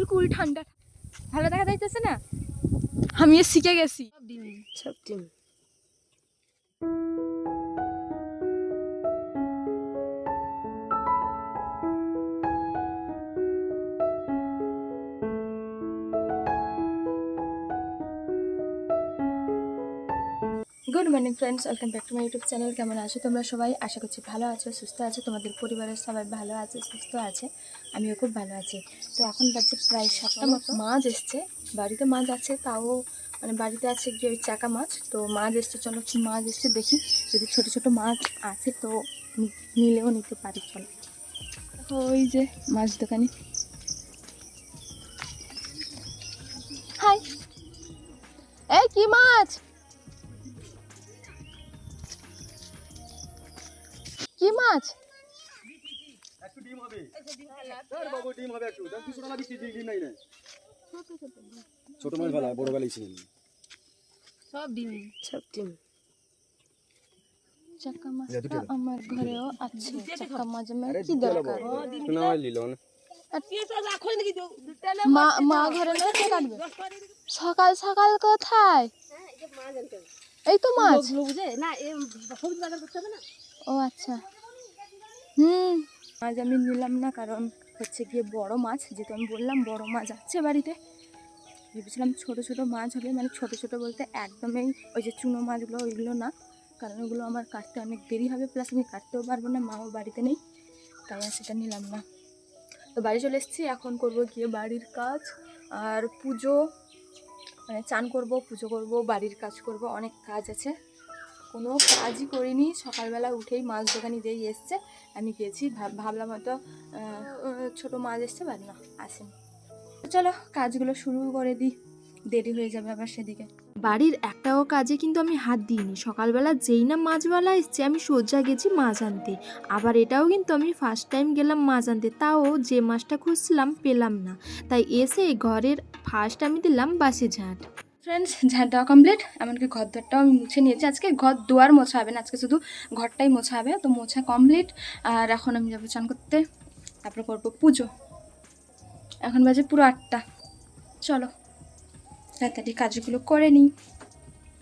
কুল কুল ঠান্ডা। ভালো দেখা যাইতেছে না? আমিও শিখে গেছি। সব ডিম। Good morning friends welcome back to my YouTube channel কেমন আছো তোমরা সবাই? আশা করছি ভালো আছো সুস্থ আছো। তোমাদের পরিবারের সবাই ভালো আছে সুস্থ আছে। আমিও খুব ভালো আছি। তো এখন বাজে প্রায় সাতটা মতো। মাছ এসছে। বাড়িতে মাছ আছে তাও মানে বাড়িতে আছে গিয়ে ওই চাকা মাছ। তো মাছ এসছে চলো কি মাছ এসছে দেখি। যদি ছোট ছোট মাছ আছে তো নিলেও নিতে পারি। চলো। ওই যে মাছ দোকানে। হাই। এই কি মাছ? নাই না ছোট মাছ ভালো বড় ছিলেন। সব ডিম। সব ডিম। চাকা মাছটা আমার ঘরেও আছে। চাকা মাছ আমার কি দরকার? শোনা হয় লিল না মা মা ঘরে নেই কে কাটবে? সকাল সকাল কোথায়? এই তো মাছ। বুঝে? না এ সবজি বাজার করতে হবে না? ও আচ্ছা। হুম। আজ আমি নিলাম না, কারণ হচ্ছে গিয়ে বড় মাছ, যেহেতু আমি বললাম বড় মাছ আছে বাড়িতে। ভেবেছিলাম ছোট ছোট মাছ হবে মানে ছোট ছোট বলতে একদমই ওই যে চুনো মাছগুলো, ওইগুলো না। কারণ ওগুলো আমার কাটতে অনেক দেরি হবে প্লাস আমি কাটতেও পারব না, মাও বাড়িতে নেই, তাই আর সেটা নিলাম না। তো বাড়ি চলে এসেছি, এখন করব গিয়ে বাড়ির কাজ আর পুজো। মানে চান করব, পুজো করব, বাড়ির কাজ করব, অনেক কাজ আছে। কোনো কাজই করিনি। সকালবেলা উঠেই মাছ দোকানি যেই এসছে, আমি গেছি। ভাব- ভাবলাম হয়তো ছোট মাছ এসছে, বাট না, আসেনি। চলো, কাজগুলো শুরু করে দিই। দেরি হয়ে যাবে আবার সেদিকে। বাড়ির একটাও কাজে কিন্তু আমি হাত দিইনি। সকালবেলা যেই না মাছওয়ালা এসছে, আমি সোজা গেছি মাছ আনতে। আবার এটাও কিন্তু আমি ফার্স্ট টাইম গেলাম মাছ আনতে। তাও যে মাছটা খুঁজছিলাম, পেলাম না। তাই এসে ঘরের ফার্স্ট আমি দিলাম বাসি ঝাঁট। ফ্রেন্ডস ঝাঁট দেওয়া কমপ্লিট এমনকি ঘর দোয়ারটাও আমি মুছে নিয়েছি। আজকে ঘর দোয়ার মোছা হবে না, আজকে শুধু ঘরটাই মোছা হবে, তো মোছা কমপ্লিট আর এখন আমি যাব চান করতে, তারপরে করব পুজো। এখন বাজে পুরো আটটা। চলো, তাড়াতাড়ি কাজগুলো করে নিই।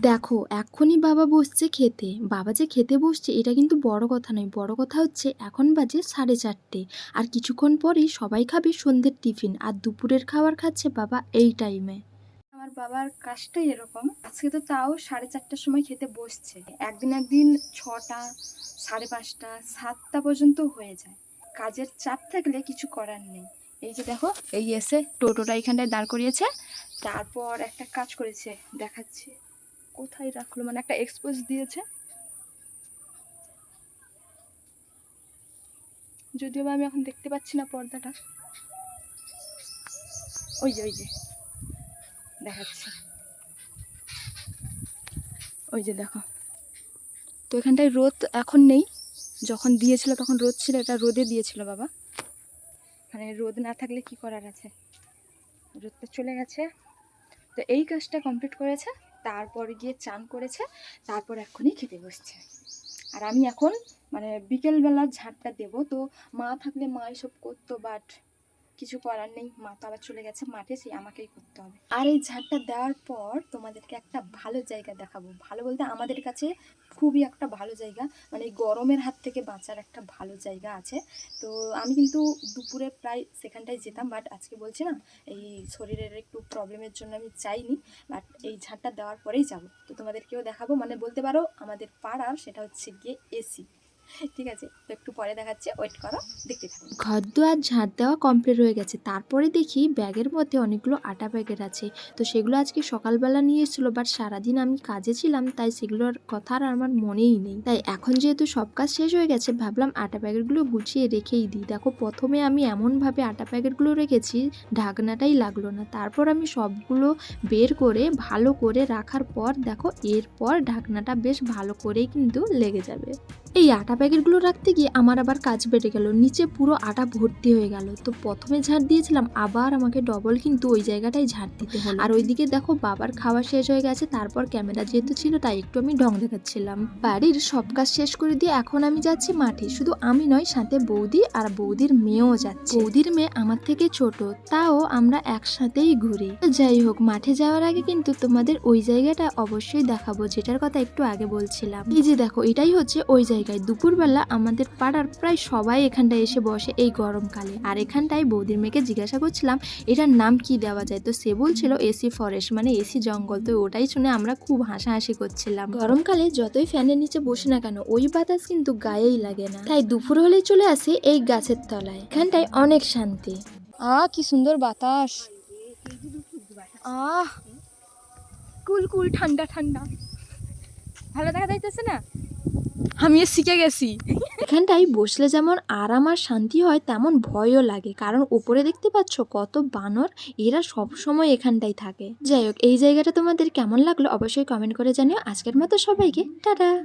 দেখো, এখনই বাবা বসছে খেতে। বাবা যে খেতে বসছে, এটা কিন্তু বড় কথা নয়। বড় কথা হচ্ছে, এখন বাজে সাড়ে চারটে। আর কিছুক্ষণ পরেই সবাই খাবে সন্ধ্যের টিফিন। আর দুপুরের খাবার খাচ্ছে বাবা এই টাইমে আমার বাবার কাজটাই এরকম। আজকে তো তাও সাড়ে চারটার সময় খেতে বসছে। একদিন একদিন ছটা, সাড়ে পাঁচটা, সাতটা পর্যন্ত হয়ে যায়। কাজের চাপ থাকলে কিছু করার নেই। এই যে দেখো, এই এসে টোটোটা এখানটায় দাঁড় করিয়েছে। তারপর একটা কাজ করেছে, দেখাচ্ছি। কোথায় রাখল? মানে একটা এক্সপোজ দিয়েছে। যদিও বা আমি এখন দেখতে পাচ্ছি না পর্দাটা। ওই যে ওই যে। দেখাচ্ছি। ওই যে দেখো। তো এখানটায় রোদ এখন নেই। যখন দিয়েছিল তখন রোদ ছিল এটা রোদে দিয়েছিল বাবা। মানে রোদ না থাকলে কি করার আছে? রোদটা চলে গেছে। তো এই কাজটা কমপ্লিট করেছে তারপর গিয়ে চান করেছে তারপর এখনই খেতে বসছে। আর আমি এখন মানে বিকেলবেলা ঝাড়টা দেবো। তো মা থাকলে মা এসব করতো বাট কিছু করার নেই, মা তো আবার চলে গেছে মাঠে, সেই আমাকেই করতে হবে। আর এই ঝাড়টা দেওয়ার পর তোমাদেরকে একটা ভালো জায়গা দেখাবো। ভালো বলতে আমাদের কাছে খুবই একটা ভালো জায়গা মানে গরমের হাত থেকে বাঁচার একটা ভালো জায়গা আছে। তো আমি কিন্তু দুপুরে প্রায় সেখানটায় যেতাম বাট আজকে বলছি না, এই শরীরের একটু প্রবলেমের জন্য আমি চাইনি বাট এই ঝাড়টা দেওয়ার পরেই যাব। তো তোমাদেরকেও দেখাবো মানে বলতে পারো আমাদের পাড়ার সেটা হচ্ছে গিয়ে এসি ঠিক আছে? তো একটু পরে দেখাচ্ছে ওয়েট করো, দেখতে থাকো। ঘর দুয়ার ঝাঁট দেওয়া কমপ্লিট হয়ে গেছে। তারপরে দেখি ব্যাগের মধ্যে অনেকগুলো আটা প্যাকেট আছে। তো সেগুলো আজকে সকালবেলা নিয়ে এসেছিল বাট সারাদিন আমি কাজে ছিলাম, তাই সেগুলোর কথা আর আমার মনেই নেই। তাই এখন যেহেতু সব কাজ শেষ হয়ে গেছে, ভাবলাম আটা প্যাকেটগুলো গুছিয়ে রেখেই দিই। দেখো, প্রথমে আমি এমনভাবে আটা প্যাকেটগুলো রেখেছি, ঢাকনাটাই লাগল না। তারপর আমি সবগুলো বের করে ভালো করে রাখার পর, দেখো, এরপর ঢাকনাটা বেশ ভালো করেই কিন্তু লেগে যাবে। এই আটা প্যাকেটগুলো রাখতে গিয়ে আমার আবার কাজ বেড়ে গেল। নিচে পুরো আটা ভর্তি হয়ে গেল। তো প্রথমে ঝাড় দিয়েছিলাম, আবার আমাকে ডবল কিন্তু ওই জায়গাটাই ঝাড় দিতে হলো। আর ওইদিকে দেখো বাবার খাওয়া শেষ হয়ে গেছে, তারপর ক্যামেরা যেহেতু ছিল, তাই একটু আমি ঢং দেখাচ্ছিলাম। বাড়ির সব কাজ শেষ করে দিয়ে এখন আমি যাচ্ছি মাঠে। শুধু আমি নয়, সাথে বৌদি আর বৌদির মেয়েও যাচ্ছে। বৌদির মেয়ে আমার থেকে ছোট, তাও আমরা একসাথেই ঘুরি। যাই হোক, মাঠে যাওয়ার আগে কিন্তু তোমাদের ওই জায়গাটা অবশ্যই দেখাবো, যেটার কথা একটু আগে বলছিলাম। এই যে দেখো, এটাই হচ্ছে ওই জায়গায়। দুপুরবেলা আমাদের পাড়ার প্রায় সবাই এখানটায় এসে বসে এই গরমকালে। আর এখানটায় বৌদির মেয়েকে জিজ্ঞাসা করছিলাম এটার নাম কি দেওয়া যায়? তো সে বলছিল এসি ফরেস্ট মানে এসি জঙ্গল। তো ওটাই শুনে আমরা খুব হাসাহাসি করছিলাম। গরমকালে যতই ফ্যানের নিচে বসে না কেন ওই বাতাস কিন্তু গায়েই লাগে না। তাই দুপুর হলেই চলে আসি এই গাছের তলায়। এখানটায় অনেক শান্তি। আহ কি সুন্দর বাতাস। আহ। কুল কুল ঠান্ডা ঠান্ডা। ভালো দেখা যাইতেছে না? আমিও শিখে গেছি। এখানটায় বসলে যেমন আরাম আর শান্তি হয়, তেমন ভয়ও লাগে। কারণ উপরে দেখতে পাচ্ছ কত বানর, এরা সব সময় এখানটাই থাকে। যাই হোক, এই জায়গাটা তোমাদের কেমন লাগল অবশ্যই কমেন্ট করে জানিও। আজকের মতো সবাইকে, টাটা!